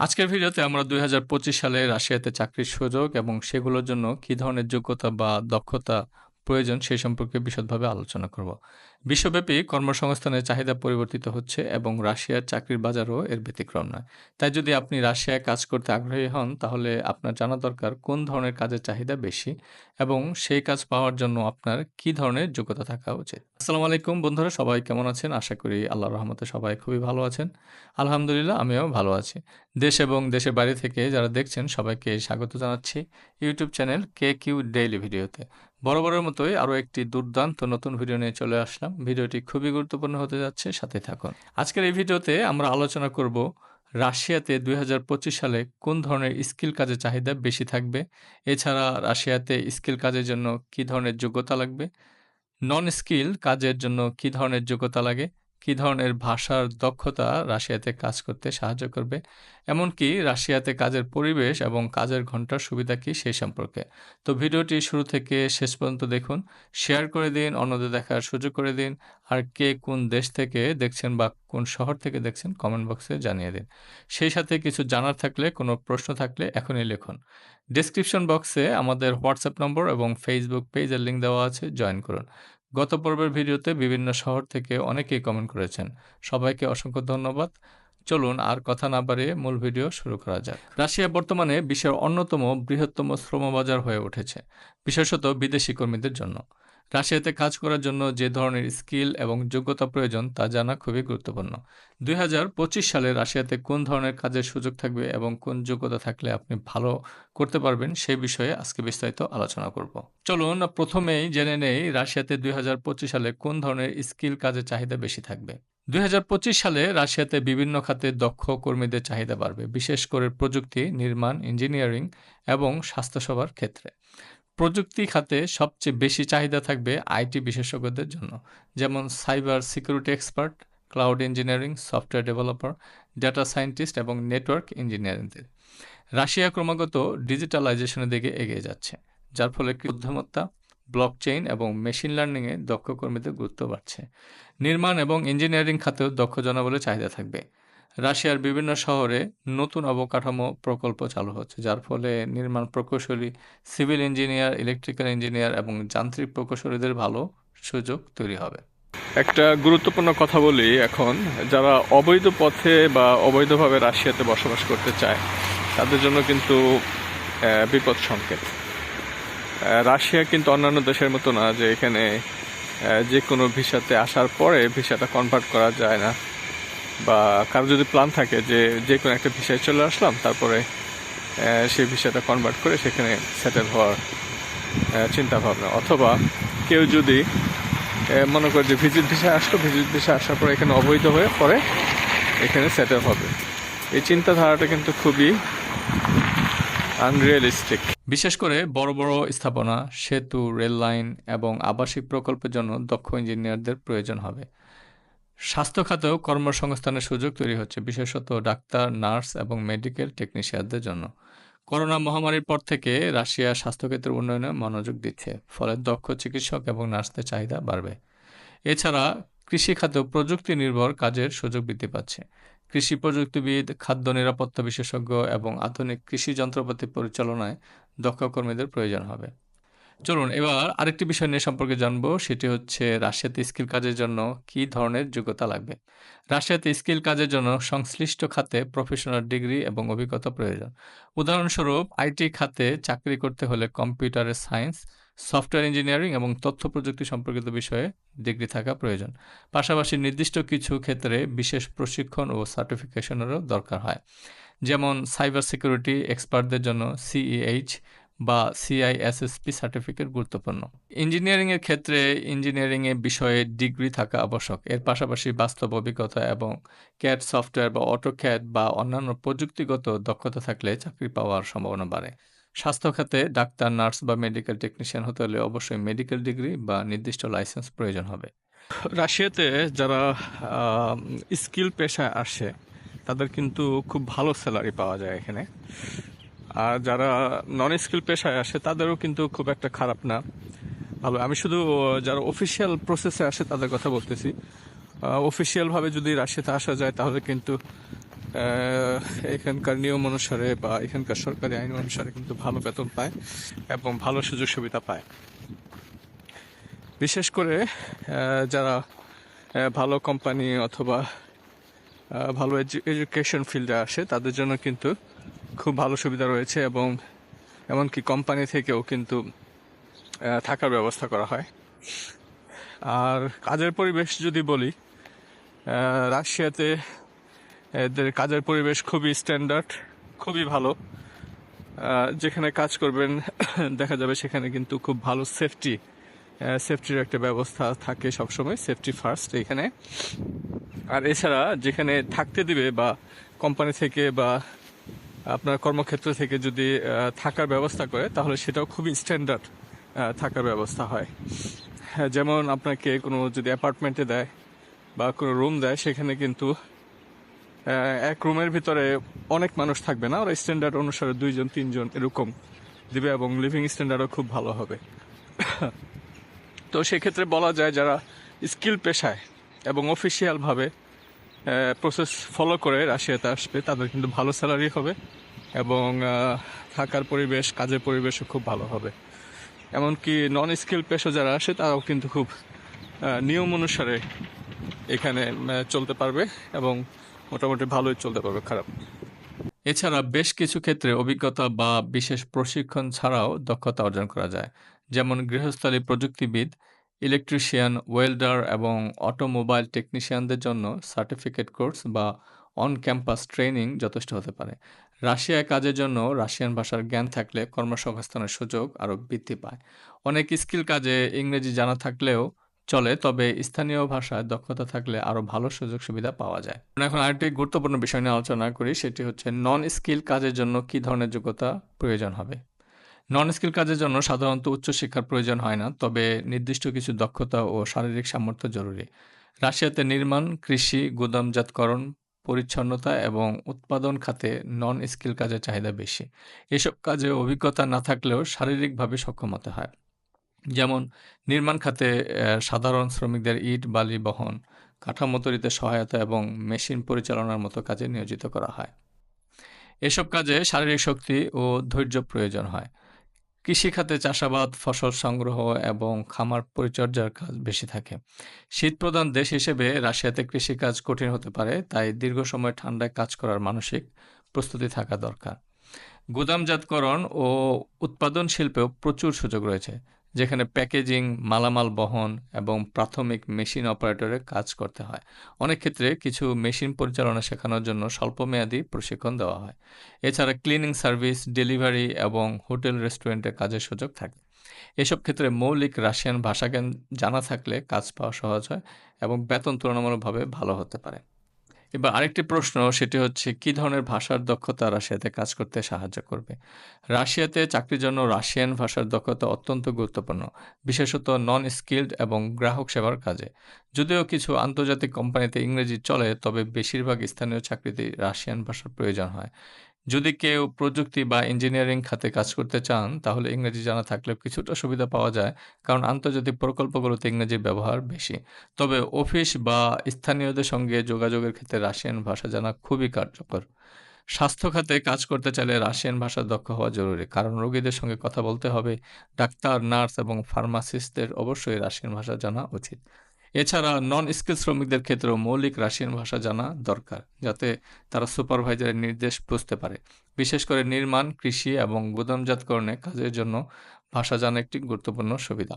আজকের ভিডিওতে আমরা দুই হাজার পঁচিশ সালে রাশিয়াতে চাকরির সুযোগ এবং সেগুলোর জন্য কী ধরনের যোগ্যতা বা দক্ষতা প্রয়োজন সেই সম্পর্কে বিশদভাবে আলোচনা করব। বিশ্বব্যাপী কর্মসংস্থানের চাহিদা পরিবর্তিত হচ্ছে এবং রাশিয়ার চাকরির বাজারও এর ব্যতিক্রম নয়। তাই যদি আপনি রাশিয়ায় কাজ করতে আগ্রহী হন, তাহলে আপনার জানা দরকার কোন ধরনের কাজের চাহিদা বেশি এবং সেই কাজ পাওয়ার জন্য আপনার কী ধরনের যোগ্যতা থাকা উচিত। আসসালামু আলাইকুম বন্ধুরা, সবাই কেমন আছেন? আশা করি আল্লাহ রহমতে সবাই খুবই ভালো আছেন। আলহামদুলিল্লাহ, আমিও ভালো আছি। দেশ এবং দেশের বাইরে থেকে যারা দেখছেন, সবাইকে স্বাগত জানাচ্ছি YouTube channel K Q daily ভিডিওতে। বরাবরের মতোই আরও একটি দুর্দান্ত নতুন ভিডিও নিয়ে চলে আসলাম। ভিডিওটি খুবই গুরুত্বপূর্ণ হতে যাচ্ছে, সাথে থাকুন। আজকের এই ভিডিওতে আমরা আলোচনা করব রাশিয়াতে দুই হাজার পঁচিশ সালে কোন ধরনের স্কিল কাজের চাহিদা বেশি থাকবে? এছাড়া রাশিয়াতে স্কিল কাজের জন্য কি ধরনের যোগ্যতা লাগবে? নন স্কিল কাজের জন্য কি ধরনের যোগ্যতা লাগে? কী ধরনের ভাষার দক্ষতা রাশিয়াতে কাজ করতে সাহায্য করবে? এমনকি রাশিয়াতে কাজের পরিবেশ এবং কাজের ঘণ্টার সুবিধা কী সেই সম্পর্কে? তো ভিডিওটি শুরু থেকে শেষ পর্যন্ত দেখুন, শেয়ার করে দিন, অন্যদের দেখার সুযোগ করে দিন, আর কে কোন দেশ থেকে দেখছেন বা কোন শহর থেকে দেখছেন কমেন্ট বক্সে জানিয়ে দিন। সেই সাথে কিছু জানার থাকলে, কোনো প্রশ্ন থাকলে এখনই লিখুন। ডিসক্রিপশন বক্সে আমাদের হোয়াটসঅ্যাপ নম্বর এবং ফেসবুক পেজের লিঙ্ক দেওয়া আছে, জয়েন করুন। গত পর্বের ভিডিওতে বিভিন্ন শহর থেকে অনেকেই কমেন্ট করেছেন। সবাইকে অসংখ্য ধন্যবাদ। চলুন আর কথা না বাড়িয়ে মূল ভিডিও শুরু করা যাক। রাশিয়া বর্তমানে বিশ্বের অন্যতম বৃহত্তম শ্রম বাজার হয়ে উঠেছে, বিশেষত বিদেশি কর্মীদের জন্য। রাশিয়াতে কাজ করার জন্য যে ধরনের স্কিল এবং যোগ্যতা প্রয়োজন তা জানা খুবই গুরুত্বপূর্ণ। দুই হাজার পঁচিশ সালে রাশিয়াতে কোন ধরনের কাজের সুযোগ থাকবে এবং কোন যোগ্যতা থাকলে আপনি ভালো করতে পারবেন সেই বিষয়ে আজকে বিস্তারিত আলোচনা করব। চলুন প্রথমেই জেনে নেই রাশিয়াতে দুই হাজার পঁচিশ সালে কোন ধরনের স্কিল কাজের চাহিদা বেশি থাকবে। দুই হাজার পঁচিশ সালে রাশিয়াতে বিভিন্ন খাতে দক্ষ কর্মীদের চাহিদা বাড়বে, বিশেষ করে প্রযুক্তি, নির্মাণ, ইঞ্জিনিয়ারিং এবং স্বাস্থ্যসেবার ক্ষেত্রে। প্রযুক্তি খাতে সবচেয়ে বেশি চাহিদা থাকবে আইটি বিশেষজ্ঞদের জন্য, যেমন cyber security expert, cloud engineering, software developer, data scientist এবং নেটওয়ার্ক ইঞ্জিনিয়ারিংদের। রাশিয়া ক্রমাগত ডিজিটালাইজেশনের দিকে এগিয়ে যাচ্ছে, যার ফলে বুদ্ধিমত্তা ব্লকচেইন এবং মেশিন লার্নিংয়ে দক্ষ কর্মীদের গুরুত্ব বাড়ছে। নির্মাণ এবং ইঞ্জিনিয়ারিং খাতেও দক্ষ জনবলের চাহিদা থাকবে। রাশিয়ার বিভিন্ন শহরে নতুন অবকাঠামো প্রকল্প চালু হচ্ছে, যার ফলে নির্মাণ প্রকৌশলী, সিভিল ইঞ্জিনিয়ার, ইলেকট্রিক্যাল ইঞ্জিনিয়ার এবং যান্ত্রিক প্রকৌশলীদের ভালো সুযোগ তৈরি হবে। একটা গুরুত্বপূর্ণ কথা বলি এখন, যারা অবৈধ পথে বা অবৈধভাবে রাশিয়াতে বসবাস করতে চায়, তাদের জন্য কিন্তু বিপদ সংকেত। রাশিয়া কিন্তু অন্যান্য দেশের মতো না যে এখানে যে কোনো ভিসাতে আসার পরে ভিসাটা কনভার্ট করা যায় না। বা কারও যদি প্ল্যান থাকে যে যে কোনো একটা ভিসায় চলে আসলাম, তারপরে সেই ভিসাটা কনভার্ট করে সেখানে সেটেল হওয়ার চিন্তা ভাবনা অথবা কেউ যদি মনে করে যে ভিজিট ভিসা আসলো ভিজিট ভিসা আসার পরে এখানে অবৈধ হয়ে পরে এখানে সেটেল হবে। এই চিন্তাধারাটা কিন্তু খুবই আনরিয়েলিস্টিক বিশেষ করে বড় বড় স্থাপনা, সেতু, রেল লাইন এবং আবাসিক প্রকল্পের জন্য দক্ষ ইঞ্জিনিয়ারদের প্রয়োজন হবে। স্বাস্থ্য খাতেও কর্মসংস্থানের সুযোগ তৈরি হচ্ছে, বিশেষত ডাক্তার, নার্স এবং মেডিকেল টেকনিশিয়ানদের জন্য। করোনা মহামারীর পর থেকে রাশিয়া স্বাস্থ্যক্ষেত্রের উন্নয়নে মনোযোগ দিচ্ছে, ফলে দক্ষ চিকিৎসক এবং নার্সদের চাহিদা বাড়বে। এছাড়া কৃষি খাতেও প্রযুক্তি নির্ভর কাজের সুযোগ বৃদ্ধি পাচ্ছে। কৃষি প্রযুক্তিবিদ, খাদ্য নিরাপত্তা বিশেষজ্ঞ এবং আধুনিক কৃষি যন্ত্রপাতি পরিচালনায় দক্ষ কর্মীদের প্রয়োজন হবে। চলুন, এবার আরেকটি বিষয় নিয়ে সম্পর্কে জানব, সেটি হচ্ছে রাশিয়াতে স্কিল কাজের জন্য কী ধরনের যোগ্যতা লাগবে? রাশিয়াতে স্কিল কাজের জন্য সংশ্লিষ্ট খাতে প্রফেশনাল ডিগ্রি এবং অভিজ্ঞতা প্রয়োজন। উদাহরণস্বরূপ, আইটি খাতে চাকরি করতে হলে কম্পিউটারের সায়েন্স, সফটওয়্যার ইঞ্জিনিয়ারিং এবং তথ্য প্রযুক্তি সম্পর্কিত বিষয়ে ডিগ্রি থাকা প্রয়োজন। পাশাপাশি নির্দিষ্ট কিছু ক্ষেত্রে বিশেষ প্রশিক্ষণ ও সার্টিফিকেশনেরও দরকার হয়। যেমন, সাইবার সিকিউরিটি এক্সপার্টদের জন্য সিইএইচ বা সিআইএসএসপি সার্টিফিকেট গুরুত্বপূর্ণ। ইঞ্জিনিয়ারিংয়ের ক্ষেত্রে ইঞ্জিনিয়ারিংয়ে বিষয়ে ডিগ্রি থাকা আবশ্যক। এর পাশাপাশি বাস্তব অভিজ্ঞতা এবং ক্যাড সফটওয়্যার বা অটোক্যাড বা অন্যান্য প্রযুক্তিগত দক্ষতা থাকলে চাকরি পাওয়ার সম্ভাবনা বাড়ে। স্বাস্থ্য খাতে ডাক্তার, নার্স বা মেডিকেল টেকনিশিয়ান হতে হলে অবশ্যই মেডিকেল ডিগ্রি বা নির্দিষ্ট লাইসেন্স প্রয়োজন হবে। রাশিয়াতে যারা স্কিল পেশায় আসে, তাদের কিন্তু খুব ভালো স্যালারি পাওয়া যায় এখানে। আর যারা নন স্কিল পেশায় আসে, তাদেরও কিন্তু খুব একটা খারাপ না। ভালো, আমি শুধু যারা অফিসিয়াল প্রসেসে আসে, তাদের কথা বলতেছি। অফিসিয়ালভাবে যদি রাশিয়াতে আসা যায়, তাহলে কিন্তু এখানকার নিয়ম অনুসারে বা এখানকার সরকারি আইন অনুসারে কিন্তু ভালো বেতন পায় এবং ভালো সুযোগ সুবিধা পায়। বিশেষ করে যারা ভালো কোম্পানি অথবা ভালো এডুকেশন ফিল্ডে আসে, তাদের জন্য কিন্তু খুব ভালো সুবিধা রয়েছে এবং এমনকি কোম্পানি থেকেও কিন্তু থাকার ব্যবস্থা করা হয়। আর কাজের পরিবেশ যদি বলি রাশিয়াতে এদের কাজের পরিবেশ খুবই স্ট্যান্ডার্ড খুবই ভালো। যেখানে কাজ করবেন, দেখা যাবে সেখানে কিন্তু খুব ভালো সেফটি সেফটির একটা ব্যবস্থা থাকে সবসময় সেফটি ফার্স্ট এখানে। আর এছাড়া যেখানে থাকতে দিবে বা কোম্পানি থেকে বা আপনার কর্মক্ষেত্র থেকে যদি থাকার ব্যবস্থা করে তাহলে সেটাও খুবই স্ট্যান্ডার্ড থাকার ব্যবস্থা হয়। হ্যাঁ, যেমন আপনাকে কোনো যদি অ্যাপার্টমেন্টে দেয় বা কোনো রুম দেয় সেখানে কিন্তু এক রুমের ভিতরে অনেক মানুষ থাকবে না। ওরা স্ট্যান্ডার্ড অনুসারে দুইজন তিনজন এরকম দিবে এবং লিভিং স্ট্যান্ডার্ডও খুব ভালো হবে। তো সেক্ষেত্রে বলা যায় যারা স্কিল পেশায় এবং অফিসিয়ালভাবে প্রসেস ফলো করে রাশিয়াতে আসবে, তাদের কিন্তু ভালো স্যালারি হবে এবং থাকার পরিবেশ, কাজের পরিবেশও খুব ভালো হবে। এমনকি নন স্কিল পেশা যারা আসে তারাও কিন্তু খুব নিয়ম অনুসারে এখানে চলতে পারবে এবং মোটামুটি ভালোই চলতে পারবে, খারাপ। এছাড়া বেশ কিছু ক্ষেত্রে অভিজ্ঞতা বা বিশেষ প্রশিক্ষণ ছাড়াও দক্ষতা অর্জন করা যায়। যেমন গৃহস্থালী প্রযুক্তিবিদ ইলেকট্রিশিয়ান ওয়েল্ডার এবং অটোমোবাইল টেকনিশিয়ানদের জন্য সার্টিফিকেট কোর্স বা অন ক্যাম্পাস ট্রেনিং যথেষ্ট হতে পারে। রাশিয়ায় কাজের জন্য রাশিয়ান ভাষার জ্ঞান থাকলে কর্মসংস্থানের সুযোগ আরও বৃদ্ধি পায়। অনেক স্কিল কাজে ইংরেজি জানা থাকলেও চলে, তবে স্থানীয় ভাষায় দক্ষতা থাকলে আরও ভালো সুযোগ সুবিধা পাওয়া যায়। এখন আরেকটি গুরুত্বপূর্ণ বিষয় নিয়ে আলোচনা করি, সেটি হচ্ছে নন স্কিল কাজের জন্য কী ধরনের যোগ্যতা প্রয়োজন হবে? নন স্কিল কাজের জন্য সাধারণত উচ্চশিক্ষার প্রয়োজন হয় না, তবে নির্দিষ্ট কিছু দক্ষতা ও শারীরিক সামর্থ্য জরুরি। রাশিয়াতে নির্মাণ, কৃষি, গুদামজাতকরণ, পরিচ্ছন্নতা এবং উৎপাদন খাতে নন স্কিল কাজের চাহিদা বেশি। এসব কাজে অভিজ্ঞতা না থাকলেও শারীরিকভাবে সক্ষম হতে হয়। যেমন, নির্মাণ খাতে সাধারণ শ্রমিকদের ইট, বালি, বহন, কাঠামো তৈরিতে সহায়তা এবং মেশিন পরিচালনার মতো কাজে নিয়োজিত করা হয়। এসব কাজে শারীরিক শক্তি ও ধৈর্য প্রয়োজন হয়। কৃষিখাতে চাষাবাদ, ফসল সংগ্রহ এবং খামার পরিচর্যার কাজ বেশি থাকে। শীতপ্রধান দেশ হিসেবে রাশিয়াতে কৃষিকাজ কঠিন হতে পারে, তাই দীর্ঘ সময় ঠান্ডায় কাজ করার মানসিক প্রস্তুতি থাকা দরকার। গুদামজাতকরণ ও উৎপাদন শিল্পেও প্রচুর সুযোগ রয়েছে। যেখানে প্যাকেজিং, মালামাল বহন এবং প্রাথমিক মেশিন অপারেটরে কাজ করতে হয়। অনেক ক্ষেত্রে কিছু মেশিন পরিচালনা শেখানোর জন্য স্বল্পমেয়াদী প্রশিক্ষণ দেওয়া হয়। এছাড়া ক্লিনিং সার্ভিস, ডেলিভারি এবং হোটেল, রেস্টুরেন্টে কাজের সুযোগ থাকে। এসব ক্ষেত্রে মৌলিক রাশিয়ান ভাষাজ্ঞান জানা থাকলে কাজ পাওয়া সহজ হয় এবং বেতন তুলনামূলকভাবে ভালো হতে পারে। এবার আরেকটি প্রশ্ন, সেটি হচ্ছে, কি ধরনের ভাষার দক্ষতা রাশিয়াতে কাজ করতে সাহায্য করবে? রাশিয়াতে চাকরির জন্য রাশিয়ান ভাষার দক্ষতা অত্যন্ত গুরুত্বপূর্ণ, বিশেষত নন স্কিল্ড এবং গ্রাহক সেবার কাজে। যদিও কিছু আন্তর্জাতিক কোম্পানিতে ইংরেজি চলে, তবে বেশিরভাগ স্থানীয় চাকরিতে রাশিয়ান ভাষার প্রয়োজন হয়। যদি কেউ প্রযুক্তি বা ইঞ্জিনিয়ারিং খাতে কাজ করতে চান, তাহলে ইংরেজি জানা থাকলেও কিছুটা সুবিধা পাওয়া যায়, কারণ আন্তর্জাতিক প্রকল্পগুলোতে ইংরেজির ব্যবহার বেশি। তবে অফিস বা স্থানীয়দের সঙ্গে যোগাযোগের ক্ষেত্রে রাশিয়ান ভাষা জানা খুবই কার্যকর। স্বাস্থ্য খাতে কাজ করতে চাইলে রাশিয়ান ভাষা দক্ষ হওয়া জরুরি, কারণ রোগীদের সঙ্গে কথা বলতে হবে, ডাক্তার, নার্স এবং ফার্মাসিস্টদের অবশ্যই রাশিয়ান ভাষা জানা উচিত। এছাড়া নন স্কিল শ্রমিকদের ক্ষেত্রেও মৌলিক রাশিয়ান ভাষা জানা দরকার, যাতে তারা সুপারভাইজারের নির্দেশ বুঝতে পারে। বিশেষ করে নির্মাণ, কৃষি এবং গুদামজাতকরণে কাজের জন্য ভাষা জানা একটি গুরুত্বপূর্ণ সুবিধা।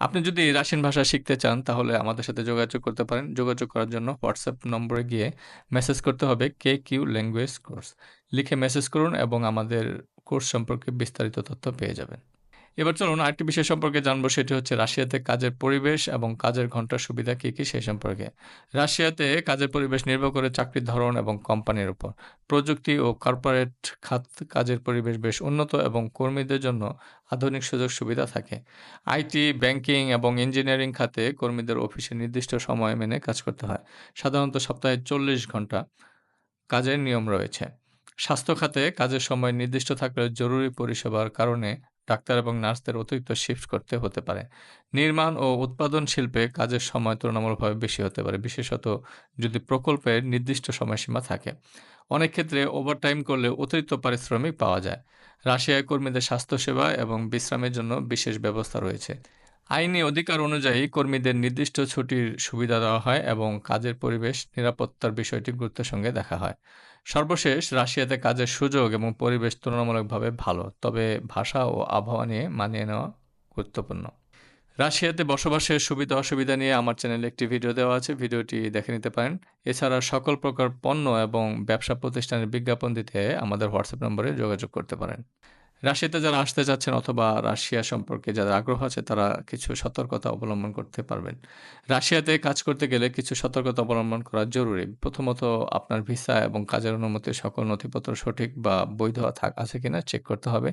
আপনি যদি রাশিয়ান ভাষা শিখতে চান, তাহলে আমাদের সাথে যোগাযোগ করতে পারেন। যোগাযোগ করার জন্য হোয়াটসঅ্যাপ নম্বরে গিয়ে মেসেজ করতে হবে কে কিউ ল্যাঙ্গুয়েজ কোর্স লিখে মেসেজ করুন এবং আমাদের কোর্স সম্পর্কে বিস্তারিত তথ্য পেয়ে যাবেন। এবার চলুন আরেকটি বিষয় সম্পর্কে জানব, সেটি হচ্ছে রাশিয়াতে কাজের পরিবেশ এবং কাজের ঘণ্টার সুবিধা কী কী সেই সম্পর্কে। রাশিয়াতে কাজের পরিবেশ নির্ভর করে চাকরির ধরন এবং কোম্পানির উপর। প্রযুক্তি ও কর্পোরেট খাত কাজের পরিবেশ বেশ উন্নত এবং কর্মীদের জন্য আধুনিক সুযোগ সুবিধা থাকে। আইটি ব্যাংকিং এবং ইঞ্জিনিয়ারিং খাতে কর্মীদের অফিসে নির্দিষ্ট সময় মেনে কাজ করতে হয়। সাধারণত সপ্তাহে চল্লিশ ঘণ্টা কাজের নিয়ম রয়েছে। স্বাস্থ্য খাতে কাজের সময় নির্দিষ্ট থাকলেও জরুরি পরিষেবার কারণে ডাক্তার এবং নার্সদের অতিরিক্ত শিফট করতে হতে পারে। নির্মাণ ও উৎপাদন শিল্পে কাজের সময় তুলনামূলকভাবে বেশি হতে পারে, বিশেষত যদি প্রকল্পের নির্দিষ্ট সময়সীমা থাকে। অনেক ক্ষেত্রে ওভারটাইম করলে অতিরিক্ত পারিশ্রমিক পাওয়া যায়। রাশিয়ায় কর্মীদের স্বাস্থ্যসেবা এবং বিশ্রামের জন্য বিশেষ ব্যবস্থা রয়েছে। আইনি অধিকার অনুযায়ী কর্মীদের নির্দিষ্ট ছুটির সুবিধা দেওয়া হয় এবং কাজের পরিবেশ, নিরাপত্তার বিষয়টি গুরুত্বের সঙ্গে দেখা হয়। সর্বশেষ রাশিয়াতে কাজের সুযোগ এবং পরিবেশ তুলনামূলকভাবে ভালো, তবে ভাষা ও আবহাওয়া নিয়ে মানিয়ে নেওয়া গুরুত্বপূর্ণ। রাশিয়াতে বসবাসের সুবিধা অসুবিধা নিয়ে আমার চ্যানেলে একটি ভিডিও দেওয়া আছে, ভিডিওটি দেখে নিতে পারেন। এছাড়া সকল প্রকার পণ্য এবং ব্যবসা প্রতিষ্ঠানের বিজ্ঞাপন দিতে আমাদের হোয়াটসঅ্যাপ নম্বরে যোগাযোগ করতে পারেন। রাশিয়াতে যারা আসতে চাচ্ছেন অথবা রাশিয়া সম্পর্কে যাদের আগ্রহ আছে, তারা কিছু সতর্কতা অবলম্বন করতে পারবেন। রাশিয়াতে কাজ করতে গেলে কিছু সতর্কতা অবলম্বন করা জরুরি। প্রথমত, আপনার ভিসা এবং কাজের অনুমতি, সকল নথিপত্র সঠিক বা বৈধ থাক, আছে কিনা চেক করতে হবে।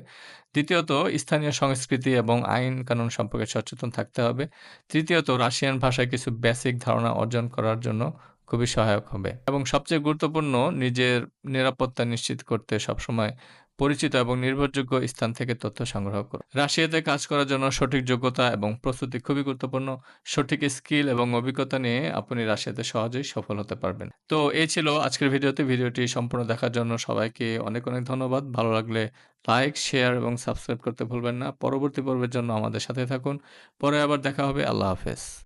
দ্বিতীয়ত, স্থানীয় সংস্কৃতি এবং আইন কানুন সম্পর্কে সচেতন থাকতে হবে। তৃতীয়ত, রাশিয়ান ভাষায় কিছু বেসিক ধারণা অর্জন করার জন্য খুবই সহায়ক হবে। এবং সবচেয়ে গুরুত্বপূর্ণ, নিজের নিরাপত্তা নিশ্চিত করতে সবসময় পরিচিত এবং নির্ভরযোগ্য স্থান থেকে তথ্য সংগ্রহ করুন রাশিয়াতে কাজ করার জন্য সঠিক যোগ্যতা এবং প্রস্তুতি খুবই গুরুত্বপূর্ণ। সঠিক স্কিল এবং অভিজ্ঞতা নিয়ে আপনি রাশিয়াতে সহজেই সফল হতে পারবেন। তো এই ছিল আজকের ভিডিওতে। ভিডিওটি সম্পূর্ণ দেখার জন্য সবাইকে অনেক অনেক ধন্যবাদ। ভালো লাগলে লাইক, শেয়ার এবং সাবস্ক্রাইব করতে ভুলবেন না। পরবর্তী পর্বের জন্য আমাদের সাথে থাকুন। পরে আবার দেখা হবে। আল্লাহ হাফেজ।